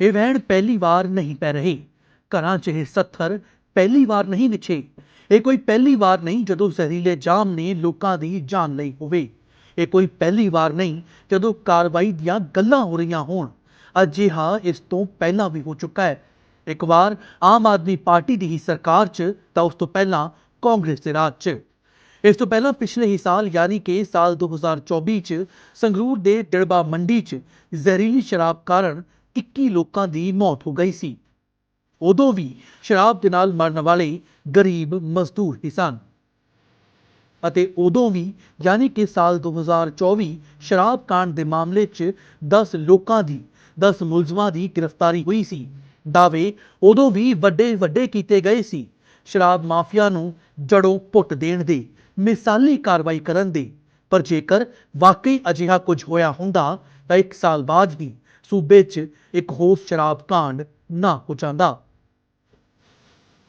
ਇਹ ਵਹਿਣ ਪਹਿਲੀ ਵਾਰ ਨਹੀਂ ਪੈ ਰਹੇ। ਘਰਾਂ 'ਚ ਇਹ ਸੱਥਰ ਪਹਿਲੀ ਵਾਰ ਨਹੀਂ ਵਿਛੇ ਇਹ ਕੋਈ ਪਹਿਲੀ ਵਾਰ ਨਹੀਂ ਜਦੋਂ ਜ਼ਹਿਰੀਲੇ ਜਾਮ ਨੇ ਲੋਕਾਂ ਦੀ ਜਾਨ ਲਈ ਹੋਵੇ। ਇਹ ਕੋਈ ਪਹਿਲੀ ਵਾਰ ਨਹੀਂ ਜਦੋਂ ਕਾਰਵਾਈ ਦੀਆਂ ਗੱਲਾਂ ਹੋ ਰਹੀਆਂ ਹੋਣ। ਅਜਿਹਾ ਇਸ ਤੋਂ ਪਹਿਲਾਂ ਵੀ ਹੋ ਚੁੱਕਾ ਹੈ। ਇੱਕ ਵਾਰ ਆਮ ਆਦਮੀ ਪਾਰਟੀ ਦੀ ਹੀ ਸਰਕਾਰ 'ਚ ਤਾਂ ਉਸ ਤੋਂ ਪਹਿਲਾਂ ਕਾਂਗਰਸ ਦੇ ਰਾਜ 'ਚ। ਇਸ ਤੋਂ ਪਹਿਲਾਂ ਪਿਛਲੇ ਹੀ ਸਾਲ ਯਾਨੀ ਕਿ ਸਾਲ 2024 ਚ ਸੰਗਰੂਰ ਦੇ ਡੜਬਾ ਮੰਡੀ ਚ ਜ਼ਹਿਰੀਲੀ ਸ਼ਰਾਬ ਕਾਰਨ 21 ਲੋਕਾਂ ਦੀ ਮੌਤ ਹੋ ਗਈ ਸੀ। ਉਦੋਂ ਵੀ ਸ਼ਰਾਬ ਦੇ ਨਾਲ ਮਰਨ ਵਾਲੇ ਗਰੀਬ ਮਜ਼ਦੂਰ ਹੀ ਸਨ। ਅਤੇ ਉਦੋਂ ਵੀ ਯਾਨੀ ਕਿ ਸਾਲ 2024 ਸ਼ਰਾਬ ਕਾਂਡ ਦੇ ਮਾਮਲੇ 'ਚ 10 ਲੋਕਾਂ ਦੀ 10 ਮੁਲਜ਼ਮਾਂ ਦੀ ਗ੍ਰਿਫਤਾਰੀ ਹੋਈ ਸੀ। ਦਾਅਵੇ ਉਦੋਂ ਵੀ ਵੱਡੇ ਵੱਡੇ ਕੀਤੇ ਗਏ ਸੀ। ਸ਼ਰਾਬ ਮਾਫੀਆ ਨੂੰ ਜੜੋਂ ਪੁੱਟ ਦੇਣ ਦੇ, ਮਿਸਾਲੀ ਕਾਰਵਾਈ ਕਰਨ ਦੇ। ਪਰ ਜੇਕਰ ਵਾਕਈ ਅਜਿਹਾ ਕੁਝ ਹੋਇਆ ਹੁੰਦਾ ਤਾਂ ਇੱਕ ਸਾਲ ਬਾਅਦ ਵੀ ਸੂਬੇ 'ਚ ਇੱਕ ਹੋਰ ਸ਼ਰਾਬ ਕਾਂਡ ਨਾ ਹੋ ਜਾਂਦਾ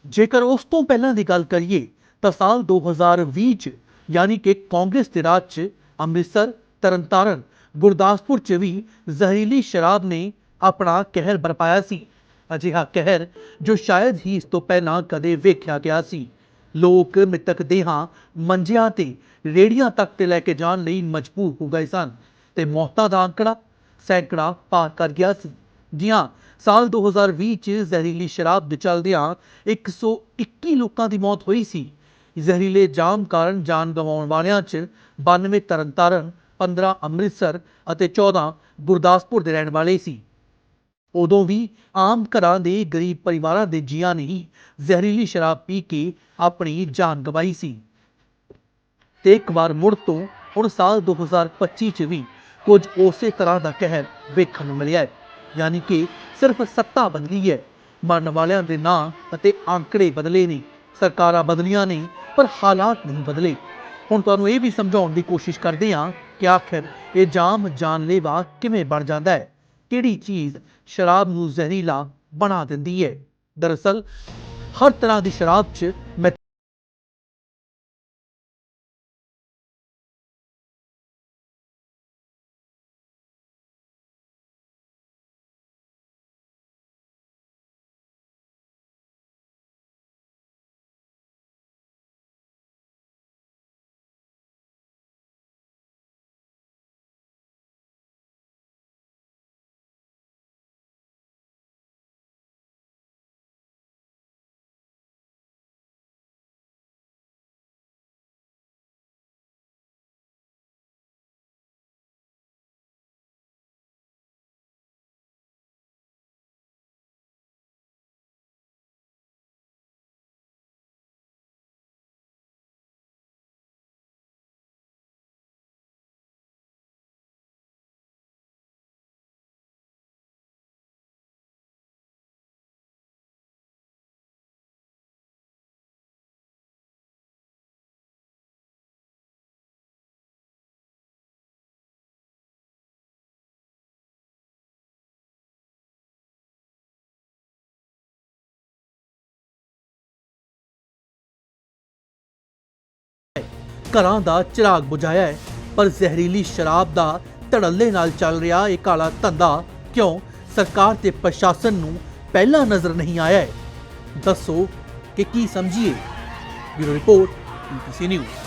ਜੇਕਰ ਉਸ ਤੋਂ ਪਹਿਲਾਂ ਦੀ ਗੱਲ ਕਰੀਏ, ਤਾਂ ਸਾਲ 2020 ਚ ਯਾਨੀ ਕਿ ਕਾਂਗਰਸ ਦੇ ਰਾਜ ਚ ਅੰਮ੍ਰਿਤਸਰ, ਤਰਨਤਾਰਨ, ਗੁਰਦਾਸਪੁਰ ਚ ਵੀ ਜ਼ਹਿਰੀਲੀ ਸ਼ਰਾਬ ਨੇ ਆਪਣਾ ਕਹਿਰ ਬਰਪਾਇਆ ਸੀ। ਅਜਿਹਾ ਕਹਿਰ ਜੋ ਸ਼ਾਇਦ ਹੀ ਇਸ ਤੋਂ ਪਹਿਲਾਂ ਕਦੇ ਵੇਖਿਆ ਗਿਆ ਸੀ। ਲੋਕ ਮ੍ਰਿਤਕ ਦੇਹਾਂ ਮੰਜਿਆਂ ਤੇ ਰੇੜੀਆਂ ਤੱਕ ਤੇ ਲੈ ਕੇ ਜਾਣ ਲਈ ਮਜਬੂਰ ਹੋ ਗਏ ਸਨ ਤੇ ਮੌਤਾਂ ਦਾ ਅੰਕੜਾ ਸੈਂਕੜਾ ਪਾਰ ਕਰ ਗਿਆ ਸੀ। ਜੀ ਹਾਂ ਸਾਲ 2020 ਚ ਜ਼ਹਿਰੀਲੀ ਸ਼ਰਾਬ ਦੇ ਚੱਲਦਿਆਂ 121 ਲੋਕਾਂ ਦੀ ਮੌਤ ਹੋਈ ਸੀ। ਜ਼ਹਿਰੀਲੇ ਜਾਮ ਕਾਰਨ ਜਾਨ ਗਵਾਉਣ ਵਾਲਿਆਂ ਚ 92 ਤਰਨਤਾਰਨ 15 ਅੰਮ੍ਰਿਤਸਰ ਅਤੇ 14 ਗੁਰਦਾਸਪੁਰ ਦੇ ਰਹਿਣ ਵਾਲੇ ਸੀ। ਉਦੋਂ ਵੀ ਆਮ ਘਰਾਂ ਦੇ ਗਰੀਬ ਪਰਿਵਾਰਾਂ ਦੇ ਜੀਆਂ ਨੇ ਹੀ ਜ਼ਹਿਰੀਲੀ ਸ਼ਰਾਬ ਪੀ ਕੇ ਆਪਣੀ ਜਾਨ ਗਵਾਈ ਸੀ। ਤੇ ਇੱਕ ਵਾਰ ਮੁੜ ਤੋਂ ਹੁਣ ਸਾਲ 2025 ਚ ਵੀ ਕੁਝ ਉਸੇ ਤਰ੍ਹਾਂ ਦਾ ਕਹਿਰ ਵੇਖਣ ਨੂੰ ਮਿਲਿਆ ਹੈ, ਯਾਨੀ ਕਿ ਸਿਰਫ ਸੱਤਾ ਬਦਲੀ ਹੈ। ਮਰਨ ਵਾਲਿਆਂ ਦੇ ਨਾਂ ਅਤੇ ਅੰਕੜੇ ਬਦਲੇ ਨਹੀਂ, ਸਰਕਾਰਾਂ ਬਦਲੀਆਂ ਨੇ ਪਰ ਹਾਲਾਤ ਨਹੀਂ ਬਦਲੇ। ਹੁਣ ਤੁਹਾਨੂੰ ਇਹ ਵੀ ਸਮਝਾਉਣ ਦੀ ਕੋਸ਼ਿਸ਼ ਕਰਦੇ ਹਾਂ ਕਿ ਆਖਿਰ ਇਹ ਜਾਮ ਜਾਨਲੇਵਾ ਕਿਵੇਂ ਬਣ ਜਾਂਦਾ ਹੈ, ਕਿਹੜੀ ਚੀਜ਼ ਸ਼ਰਾਬ ਨੂੰ ਜ਼ਹਿਰੀਲਾ ਬਣਾ ਦਿੰਦੀ ਹੈ। ਦਰਅਸਲ, ਹਰ ਤਰ੍ਹਾਂ ਦੀ ਸ਼ਰਾਬ 'ਚ ਘਰਾਂ ਦਾ ਚਿਰਾਗ ਬੁਝਾਇਆ ਹੈ, ਪਰ ਜ਼ਹਿਰੀਲੀ ਸ਼ਰਾਬ ਦਾ ਧੜੱਲੇ ਨਾਲ ਚੱਲ ਰਿਹਾ ਇਹ ਕਾਲਾ ਧੰਦਾ ਕਿਉਂ? ਸਰਕਾਰ ਤੇ ਪ੍ਰਸ਼ਾਸਨ ਨੂੰ ਪਹਿਲਾਂ ਨਜ਼ਰ ਨਹੀਂ ਆਇਆ ਹੈ। ਦੱਸੋ ਕਿ ਕੀ ਸਮਝੀਏ? Bureau report PTC news